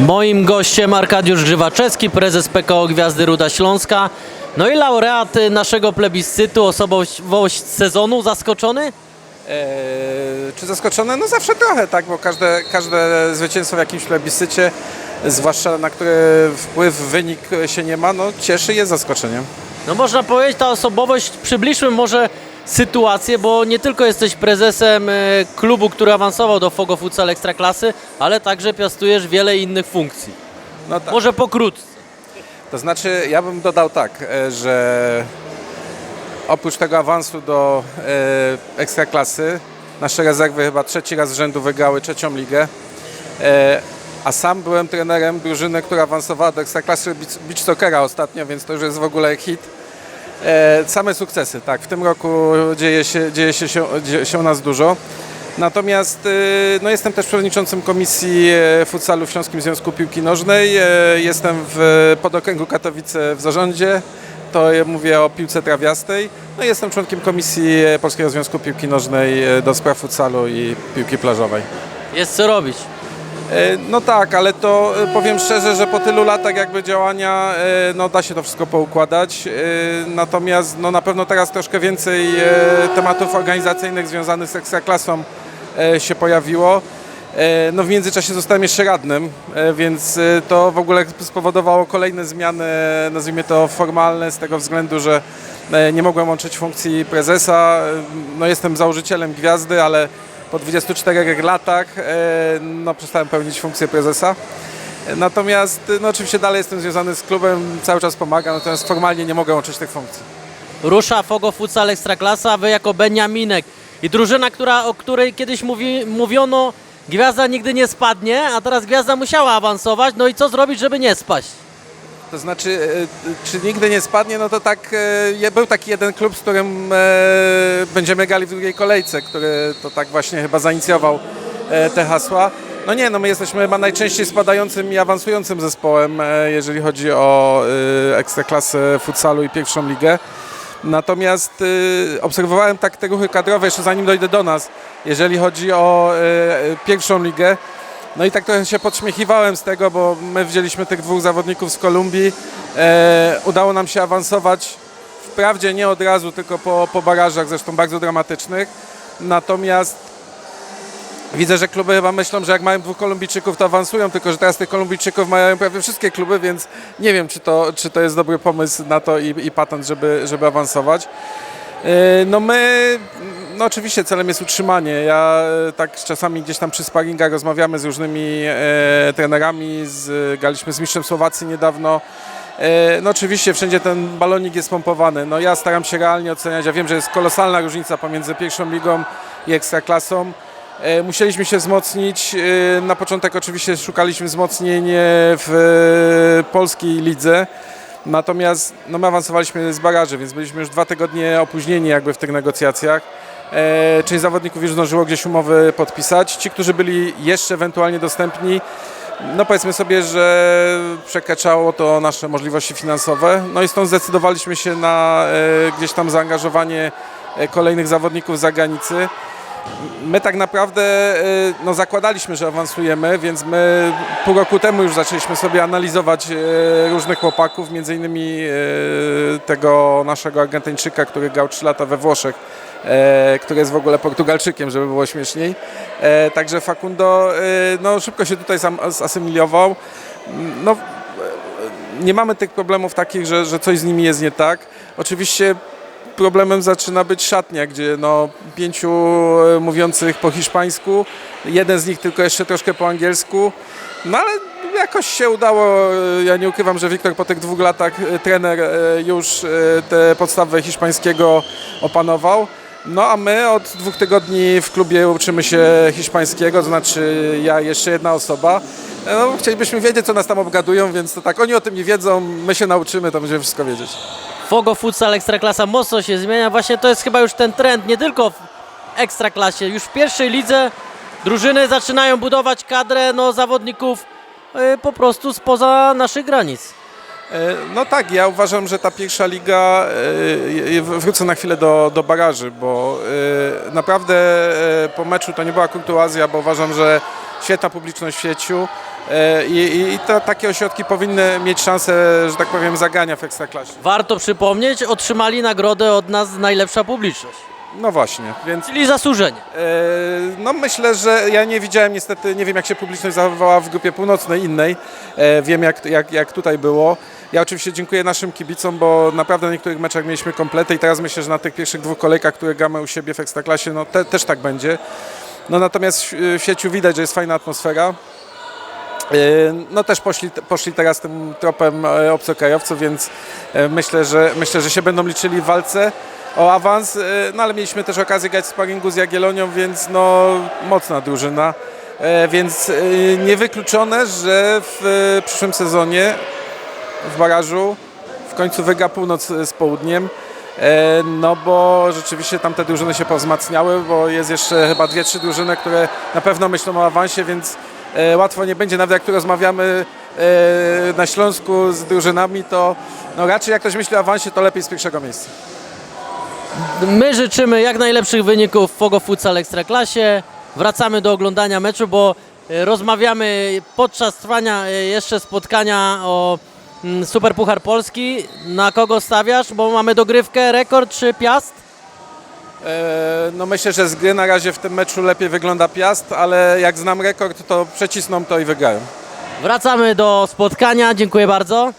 Moim gościem Arkadiusz Grzywaczewski, prezes PKO Gwiazdy Ruda Śląska. No i laureat naszego plebiscytu, osobowość sezonu. Zaskoczony? Eee, czy zaskoczone? No zawsze trochę, tak, bo każde, każde zwycięstwo w jakimś plebiscycie, zwłaszcza na które wpływ, wynik się nie ma, no cieszy jest zaskoczeniem. No można powiedzieć, ta osobowość, przybliżmy może sytuację, bo nie tylko jesteś prezesem y, klubu, który awansował do Fogo Futsal Ekstraklasy, ale także piastujesz wiele innych funkcji. No tak. Może pokrótce. To znaczy, ja bym dodał tak, e, że oprócz tego awansu do e, ekstraklasy, nasze rezerwy chyba trzeci raz z rzędu wygrały trzecią ligę, e, a sam byłem trenerem drużyny, która awansowała do ekstraklasy beach- beach soccera ostatnio, więc to już jest w ogóle hit. E, same sukcesy, tak. W tym roku dzieje się, dzieje się, dzieje się u nas dużo. Natomiast y, no, jestem też przewodniczącym Komisji e, Futsalu w Śląskim Związku Piłki Nożnej. E, Jestem w podokręgu Katowice w zarządzie. To mówię o piłce trawiastej. No jestem członkiem Komisji Polskiego Związku Piłki Nożnej do spraw futsalu i piłki plażowej. Jest co robić. E, No tak, ale to e, powiem szczerze, że po tylu latach jakby działania e, no da się to wszystko poukładać. Natomiast no na pewno teraz troszkę więcej tematów organizacyjnych związanych z ekstraklasą się pojawiło. No w międzyczasie zostałem jeszcze radnym, więc to w ogóle spowodowało kolejne zmiany, nazwijmy to formalne, z tego względu, że nie mogłem łączyć funkcji prezesa. No jestem założycielem Gwiazdy, ale po 24 latach e, no, przestałem pełnić funkcję prezesa. Natomiast no, oczywiście dalej jestem związany z klubem, cały czas pomagam, natomiast formalnie nie mogę łączyć tych funkcji. Rusza Fogo Futsal Ekstraklasa, a wy jako Beniaminek. I drużyna, która, o której kiedyś mówi, mówiono, gwiazda nigdy nie spadnie, a teraz gwiazda musiała awansować. No i co zrobić, żeby nie spaść? To znaczy, e, czy nigdy nie spadnie, no to tak, e, był taki jeden klub, z którym e, będziemy grali w drugiej kolejce, który to tak właśnie chyba zainicjował te hasła. No nie, no my jesteśmy chyba najczęściej spadającym i awansującym zespołem, jeżeli chodzi o ekstraklasę futsalu i pierwszą ligę. Natomiast obserwowałem tak te ruchy kadrowe jeszcze zanim dojdę do nas, jeżeli chodzi o pierwszą ligę. No i tak trochę się podśmiechiwałem z tego, bo my wzięliśmy tych dwóch zawodników z Kolumbii. E, udało nam się awansować, wprawdzie nie od razu, tylko po, po barażach, zresztą bardzo dramatycznych. Natomiast widzę, że kluby chyba myślą, że jak mają dwóch Kolumbijczyków, to awansują, tylko że teraz tych Kolumbijczyków mają prawie wszystkie kluby, więc nie wiem, czy to, czy to jest dobry pomysł na to i, i patent, żeby, żeby awansować. E, No my, no oczywiście celem jest utrzymanie. Ja e, tak czasami gdzieś tam przy sparingach rozmawiamy z różnymi e, trenerami, z, graliśmy z mistrzem Słowacji niedawno. E, no oczywiście wszędzie ten balonik jest pompowany. No ja staram się realnie oceniać. Ja wiem, że jest kolosalna różnica pomiędzy pierwszą ligą i ekstraklasą. E, Musieliśmy się wzmocnić. E, Na początek oczywiście szukaliśmy wzmocnień e, w e, polskiej lidze. Natomiast no, my awansowaliśmy z baraży, więc byliśmy już dwa tygodnie opóźnieni jakby w tych negocjacjach. E, część zawodników już zdążyło gdzieś umowy podpisać. Ci, którzy byli jeszcze ewentualnie dostępni, no powiedzmy sobie, że przekraczało to nasze możliwości finansowe. No i stąd zdecydowaliśmy się na e, gdzieś tam zaangażowanie e, kolejnych zawodników z zagranicy. My tak naprawdę no, zakładaliśmy, że awansujemy, więc my pół roku temu już zaczęliśmy sobie analizować różnych chłopaków, między innymi tego naszego Argentyńczyka, który grał 3 lata we Włoszech, który jest w ogóle Portugalczykiem, żeby było śmieszniej. E, Także Facundo y, no, szybko się tutaj zasymilował. No, nie mamy tych problemów takich, że, że coś z nimi jest nie tak. Oczywiście problemem zaczyna być szatnia, gdzie no, pięciu e, mówiących po hiszpańsku, jeden z nich tylko jeszcze troszkę po angielsku, no ale jakoś się udało, e, ja nie ukrywam, że Wiktor po tych dwóch latach e, trener e, już e, te podstawy hiszpańskiego opanował. No a my od dwóch tygodni w klubie uczymy się hiszpańskiego, to znaczy ja jeszcze jedna osoba. No, chcielibyśmy wiedzieć, co nas tam obgadują, więc to tak, oni o tym nie wiedzą, my się nauczymy, to będziemy wszystko wiedzieć. Fogo Futsal Ekstraklasa mocno się zmienia. Właśnie to jest chyba już ten trend, nie tylko w Ekstraklasie. Już w pierwszej lidze drużyny zaczynają budować kadrę no, zawodników y, po prostu spoza naszych granic. E, No tak, ja uważam, że ta pierwsza liga, e, wrócę na chwilę do, do baraży, bo e, naprawdę po meczu to nie była kurtuazja, bo uważam, że świetna publiczność w sieciu. I, i, i to, takie ośrodki powinny mieć szansę, że tak powiem, zagania w Ekstraklasie. Warto przypomnieć, otrzymali nagrodę od nas najlepsza publiczność, No właśnie, więc czyli zasłużenie. e, no myślę, że ja nie widziałem niestety, nie wiem jak się publiczność zachowywała w grupie północnej innej, e, wiem jak, jak, jak tutaj było. Ja oczywiście dziękuję naszym kibicom, bo naprawdę na niektórych meczach mieliśmy komplety i teraz myślę, że na tych pierwszych dwóch kolejkach, które gramy u siebie w Ekstraklasie, no te, też tak będzie. No natomiast w, sieciu widać, że jest fajna atmosfera. Yy, No też poszli, poszli teraz tym tropem e, obcokrajowców, więc e, myślę, że myślę, że się będą liczyli w walce o awans. e, No ale mieliśmy też okazję grać w sparingu z Jagiellonią, więc no mocna drużyna. E, Więc e, niewykluczone, że w przyszłym sezonie w barażu w końcu wygra północ z południem. No bo rzeczywiście tam te drużyny się powzmacniały, bo jest jeszcze chyba dwie, trzy drużyny, które na pewno myślą o awansie, więc łatwo nie będzie. Nawet jak tu rozmawiamy na Śląsku z drużynami, to no raczej jak ktoś myśli o awansie, to lepiej z pierwszego miejsca. My życzymy jak najlepszych wyników w Fogo Futsal Ekstraklasie. Wracamy do oglądania meczu, bo e, rozmawiamy podczas trwania e, jeszcze spotkania o mm, Super Puchar Polski. Na kogo stawiasz? Bo mamy dogrywkę, rekord czy Piast? E, No myślę, że z gry na razie w tym meczu lepiej wygląda Piast, ale jak znam rekord, to przecisną to i wygrają. Wracamy do spotkania. Dziękuję bardzo.